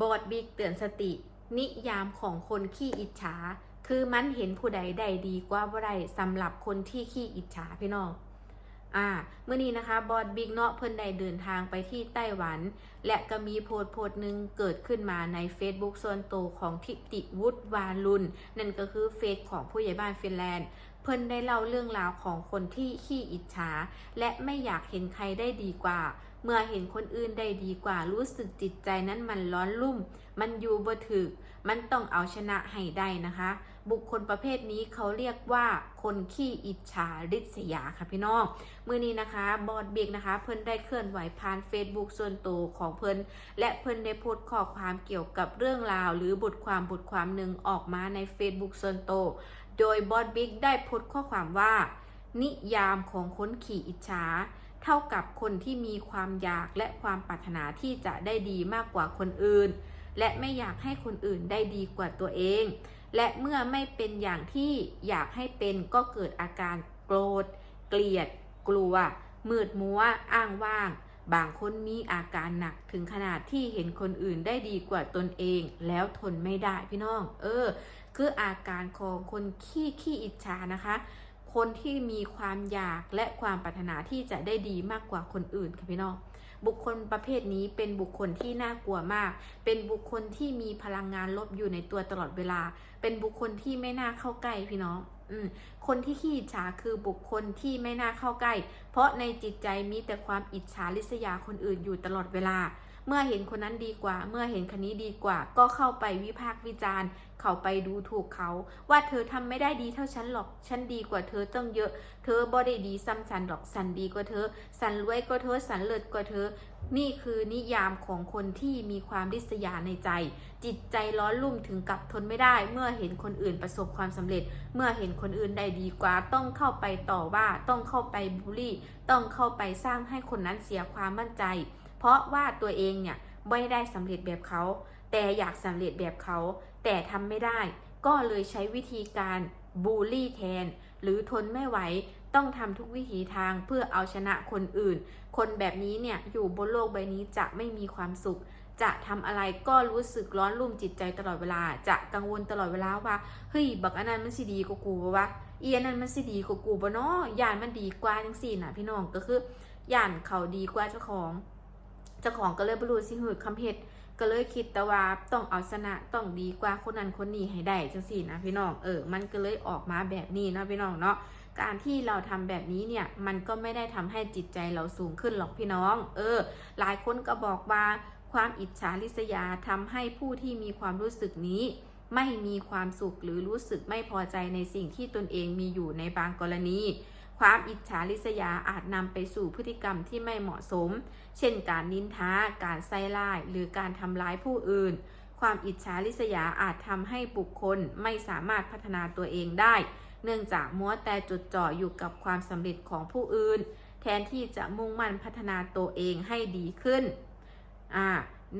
บอดบิ๊กเตือนสติ นิยามของคนขี้อิจฉา คือมันเห็นผู้ใดใดดีกว่าบ่ได้สำหรับคนที่ขี้อิจฉาพี่น้องอ่าเมื่อนี้นะคะบอดบิ๊กเนาะเพิ่นได้เดินทางไปที่ไต้หวัน และก็มีโพสต์โพสต์หนึ่งเกิดขึ้นมาใน Facebook ส่วนตัวของทิติวุฒิวาลุน นั่นก็คือเฟซของผู้ใหญ่บ้านฟินแลนด์ เพิ่นได้เล่าเรื่องราวของคนที่ขี้อิจฉา และไม่อยากเห็นใครได้ดีกว่า เมื่อเห็นคนอื่นได้ดีกว่ารู้สึกจิตใจนั้นมันร้อนรุ่ม มันอยู่บ่ถึก มันต้องเอาชนะให้ได้นะคะ บุคคลประเภทนี้เขาเรียกว่าคนขี้อิจฉาริษยาค่ะพี่น้องมือนี้นะคะ บอดเบียกนะคะ เพิ่นได้เคลื่อนไหวผ่าน Facebook ส่วนตัวของเพิ่นและเพิ่นได้โพสต์ข้อความเกี่ยวกับเรื่องราว หรือบทความบทความหนึ่งออกมาใน Facebook ส่วนตัวโดยบอดบิ๊กได้โพสต์ข้อความว่า นิยามของคนขี่อิจฉา เท่ากับคนที่มีความอยากและความปรารถนาที่จะได้ดีมากกว่าคนอื่น และไม่อยากให้คนอื่นได้ดีกว่าตัวเอง และเมื่อไม่เป็นอย่างที่อยากให้เป็นก็เกิดอาการโกรธ เกลียด กลัว มืดมัว อ้างว่าง บางคนมีอาการหนักถึงขนาดที่เห็นคนอื่นได้ดีกว่าตนเอง แล้วทนไม่ได้พี่น้อง เออ คืออาการของคนขี้ขี้อิจฉานะคะ คนที่มีความอยากและความปรารถนาที่จะได้ดีมากกว่าคนอื่นค่ะพี่น้องบุคคลประเภทนี้เป็นบุคคลที่น่ากลัวมาก เป็นบุคคลที่มีพลังงานลบอยู่ในตัวตลอดเวลา เป็นบุคคลที่ไม่น่าเข้าใกล้พี่น้องอคนที่ขี้อิจฉาคือบุคคลที่ไม่น่าเข้าใกล้ เพราะในจิตใจมีแต่ความอิจฉาริษยาคนอื่นอยู่ตลอดเวลา เมื่อเห็นคนนั้นดีกว่า เมื่อเห็นคนนี้ดีกว่า ก็เข้าไปวิพากษ์วิจารณ์ เขาไปดูถูกเขา ว่าเธอทำไม่ได้ดีเท่าฉันหรอก ฉันดีกว่าเธอต้องเยอะ เธอบ่ได้ดีซ้ำสันหรอกสันดีกว่าเธอสันรวยกว่าเธอสันเลิศกว่าเธอ นี่คือนิยามของคนที่มีความริษยาในใจ จิตใจร้อนรุ่มถึงกับทนไม่ได้ เมื่อเห็นคนอื่นประสบความสำเร็จ เมื่อเห็นคนอื่นได้ดีกว่า ต้องเข้าไปต่อว่า ต้องเข้าไปบูลลี่ ต้องเข้าไปสร้างให้คนนั้นเสียความมั่นใจ เพราะว่าตัวเองเนี่ยไม่ได้สำเร็จแบบเขา แต่อยากสำเร็จแบบเขา แต่ทำไม่ได้ ก็เลยใช้วิธีการบูลลี่แทน หรือทนไม่ไหวต้องทำทุกวิถีทางเพื่อเอาชนะคนอื่น คนแบบนี้เนี่ยอยู่บนโลกใบนี้จะไม่มีความสุข จะทำอะไรก็รู้สึกร้อนรุ่มจิตใจตลอดเวลา จะกังวลตลอดเวลาว่าเฮ้ยบักอันนั้นมันสิดีกว่ากูปะวะเอียนั้นมันสิดีกว่ากูปะเนาะย่านมันดีกว่าจังสี่น่ะพี่น้องก็คือย่านเขาดีกว่าเจ้าของ เจ้าของก็เลยบรู้สิหืดคำเพชรก็เลยคิดแต่ว่าต้องเอาชนะต้องดีกว่าคนนั้นคนนี้ให้ได้จังสี่นะพี่น้องเออมันก็เลยออกมาแบบนี้นะพี่น้องเนาะการที่เราทำแบบนี้เนี่ยมันก็ไม่ได้ทำให้จิตใจเราสูงขึ้นหรอกพี่น้อง เออ หลายคนก็บอกว่าความอิจฉาริษยาทำให้ผู้ที่มีความรู้สึกนี้ ไม่มีความสุขหรือรู้สึกไม่พอใจในสิ่งที่ตนเองมีอยู่ในบางกรณี ความอิจฉาริษยาอาจนำไปสู่พฤติกรรมที่ไม่เหมาะสม เช่นการนินทา การไส้ร้าย หรือการทำร้ายผู้อื่น ความอิจฉาริษยาอาจทำให้บุคคลไม่สามารถพัฒนาตัวเองได้ เนื่องจากมัวแต่จดจ่ออยู่กับความสำเร็จของผู้อื่น แทนที่จะมุ่งมั่นพัฒนาตัวเองให้ดีขึ้น อ่า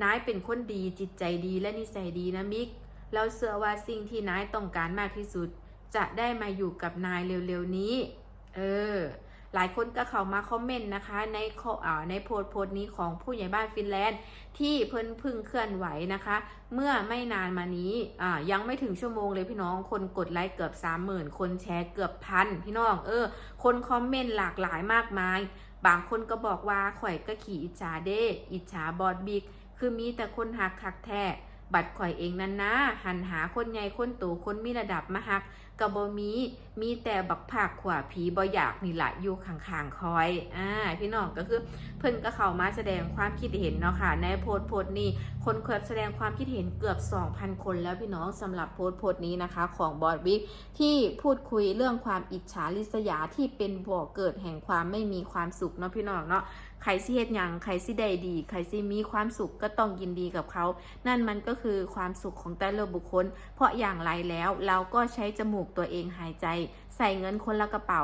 นายเป็นคนดีจิตใจดีและนิสัยดีนะมิกแล้วเชื่อว่าสิ่งที่นายต้องการมากที่สุด จะได้มาอยู่กับนายเร็วๆนี้ เออ หลายคนก็เข้ามาคอมเมนต์นะคะ ในอ่าในโพสต์โพสต์นี้ของผู้ใหญ่บ้านฟินแลนด์ ที่เพิ่นพึ่งเคลื่อนไหวนะคะ เมื่อไม่นานมานี้อ่ายังไม่ถึงชั่วโมงเลยพี่น้องคนกดไลค์เกือบสามหมื่นคนแชร์เกือบพันพี่น้องเออ คนคอมเมนต์หลากหลายมากมาย บางคนก็บอกว่าข่อยก็ขี่อิจฉาเด้อิจฉาบอดบิ๊กคือมีแต่คนหักคักแท้ บัดข่อยเองนั่นนะ หันหาคนใหญ่คนโตคนมีระดับมาหักกระบ่มี มีแต่บักผากขวาผีบ่อยากนี่แหละอยู่ข้างๆคอย อ่า พี่น้องก็คือเพิ่นก็เข้ามาแสดงความคิดเห็นเนาะค่ะ ในโพสต์โพสต์นี้ คนเคยแสดงความคิดเห็นเกือบ 2,000 คนแล้วพี่น้องสำหรับโพสต์โพสต์นี้นะคะ ของบอดบิ๊กที่พูดคุยเรื่องความอิจฉาริษยาที่เป็นบ่อกเกิดแห่งความไม่มีความสุขเนาะพี่น้องเนาะใครสิเฮ็ดหยังใครสิได้ดีใครสิมีความสุขก็ต้องยินดีกับเขา นั่นมันก็คือความสุขของแต่ละบุคคล เพราะอย่างไรแล้วเราก็ใช้จมูกตัวเองหายใจ ใส่เงินคนละกระเป๋า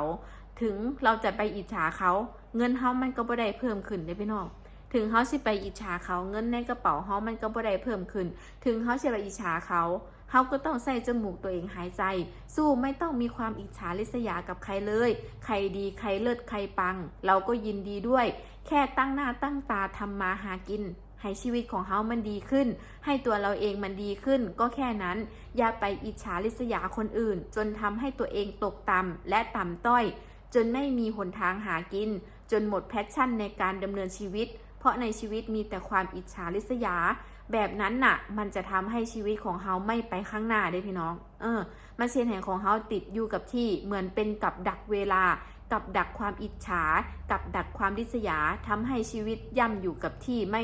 ถึงเราจะไปอิจฉาเขา เงินเฮามันก็บ่ได้เพิ่มขึ้นเด้พี่น้อง ถึงเฮาสิไปอิจฉาเขาเงินในกระเป๋าเฮามันก็บ่ได้เพิ่มขึ้น ถึงเฮาสิไปอิจฉาเขาเฮาก็ต้องใส่จมูกตัวเองหายใจ สู้ไม่ต้องมีความอิจฉาริษยากับใครเลย ใครดีใครเลิศใครปัง เราก็ยินดีด้วย แค่ตั้งหน้าตั้งตาทำมาหากิน ให้ชีวิตของเฮามันดีขึ้น ให้ตัวเราเองมันดีขึ้น ก็แค่นั้น อย่าไปอิจฉาริษยาคนอื่น จนทำให้ตัวเองตกต่ำและต่ำต้อย จนไม่มีหนทางหากิน จนหมดแพชชั่นในการดำเนินชีวิต เพราะในชีวิตมีแต่ความอิจฉาริษยา แบบนั้นน่ะ มันจะทำให้ชีวิตของเฮาไม่ไปข้างหน้าได้พี่น้อง เออ มันเสียนแห่งของเฮาติดอยู่กับที่เหมือนเป็นกับดักเวลา กับดักความอิจฉา กับดักความริษยาทำให้ชีวิตย่ำอยู่กับที่ไม่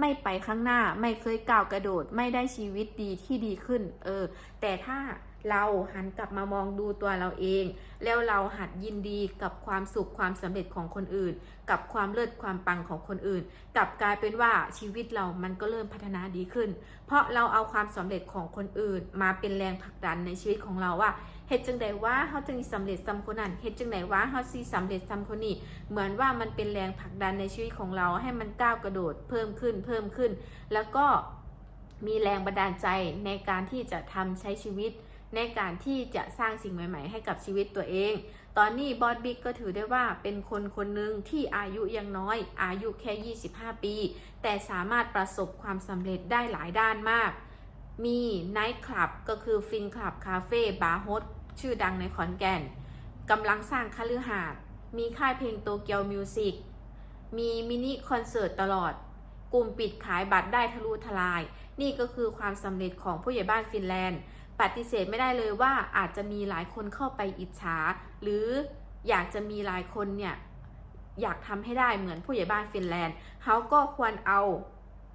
ไม่ไปข้างหน้า ไม่เคยก้าวกระโดด ไม่ได้ชีวิตดีที่ดีขึ้น เออ แต่ถ้า เราหันกลับมามองดูตัวเราเอง แล้วเราหัดยินดีกับความสุขความสำเร็จของคนอื่น กับความเลิศความปังของคนอื่น กลับกลายเป็นว่าชีวิตเรามันก็เริ่มพัฒนาดีขึ้น เพราะเราเอาความสำเร็จของคนอื่น มาเป็นแรงผลักดันในชีวิตของเราว่าเฮ็ดจังใดว่าเฮาจึงสำเร็จซ้ำคนนั้นเฮ็ดจังใดว่าเฮาสิสำเร็จซ้ำคนนี้ เหมือนว่ามันเป็นแรงผลักดันในชีวิตของเราให้มันก้าวกระโดดเพิ่มขึ้นเพิ่มขึ้น แล้วก็มีแรงบันดาลใจในการที่จะทำใช้ชีวิต ในการที่จะสร้างสิ่งใหม่ ๆ ให้กับชีวิตตัวเอง ตอนนี้บอสบิ๊กก็ถือได้ว่าเป็นคนคนหนึ่งที่อายุยังน้อย อายุแค่ 25 ปี แต่สามารถประสบความสำเร็จได้หลายด้านมาก มีไนท์คลับก็คือฟินคลับคาเฟ่บาร์โฮสชื่อดังในขอนแก่นกำลังสร้างคฤหาสน์มีค่ายเพลงโตเกียวมิวสิกมีมินิคอนเสิร์ตตลอด กลุ่มปิดขายบัตรได้ทะลุทลาย นี่ก็คือความสำเร็จของผู้ใหญ่บ้านฟินแลนด์ ปฏิเสธไม่ได้เลยว่าอาจจะมีหลายคนเข้าไปอิจฉา หรืออยากจะมีหลายคนเนี่ยอยากทำให้ได้เหมือนผู้ใหญ่บ้านฟินแลนด์ เขาก็ควรเอา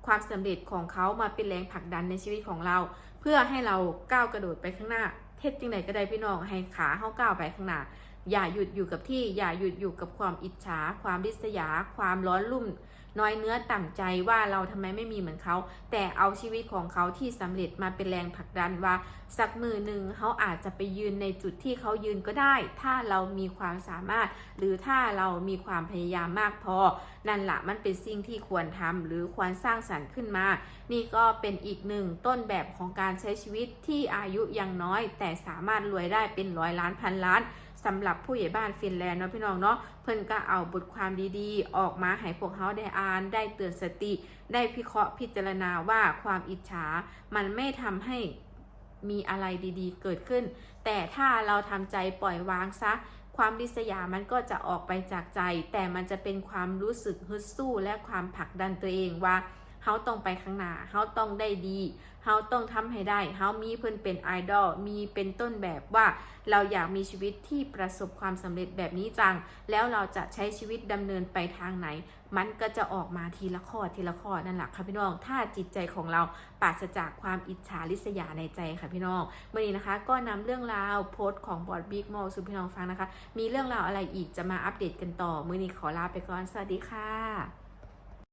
ความสำเร็จของเขามาเป็นแรงผลักดันในชีวิตของเรา เพื่อให้เราก้าวกระโดดไปข้างหน้า เทศจริงไหนก็ได้พี่น้องให้ขาเขาก้าวไปข้างหน้า อย่าหยุดอยู่กับที่อย่าหยุดอยู่กับความอิจฉา ความริษยา ความร้อนรุ่ม น้อยเนื้อต่ำใจว่าเราทำไมไม่มีเหมือนเขา แต่เอาชีวิตของเขาที่สำเร็จมาเป็นแรงผลักดันว่า สักมือหนึ่งเขาอาจจะไปยืนในจุดที่เขายืนก็ได้ ถ้าเรามีความสามารถ หรือถ้าเรามีความพยายามมากพอ นั่นแหละมันเป็นสิ่งที่ควรทำหรือควรสร้างสรรค์ขึ้นมา นี่ก็เป็นอีกหนึ่งต้นแบบของการใช้ชีวิตที่อายุยังน้อย แต่สามารถรวยได้เป็นร้อยล้านพันล้าน สำหรับผู้ใหญ่บ้านฟินแลนด์เนาะพี่น้องเนาะเพิ่นก็เอาบทความดีๆ ออกมาให้พวกเขาได้อ่านได้เตือนสติ ได้พิเคราะห์พิจารณาว่าความอิจฉามันไม่ทำให้มีอะไรดีๆ เกิดขึ้น แต่ถ้าเราทำใจปล่อยวางซะความริษยามันก็จะออกไปจากใจ แต่มันจะเป็นความรู้สึกฮึดสู้และความผลักดันตัวเองว่า เขาต้องไปข้างหน้าเขาต้องได้ดีเขาต้องทำให้ได้เขามีเพื่อนเป็นไอดอลมีเป็นต้นแบบว่าเราอยากมีชีวิตที่ประสบความสำเร็จแบบนี้จัง แล้วเราจะใช้ชีวิตดำเนินไปทางไหน มันก็จะออกมาทีละข้อทีละข้อนั่นแหละค่ะพี่น้อง ถ้าจิตใจของเราปราศจากความอิจฉาริษยาในใจค่ะพี่น้องเมื่อนี้นะคะ ก็นำเรื่องราวโพสต์ของบอดบิ๊กโมสู่พี่น้องฟังนะคะ มีเรื่องราวอะไรอีกจะมาอัปเดตกันต่อ มื่อนี้ขอลาไปก่อน สวัสดีค่ะ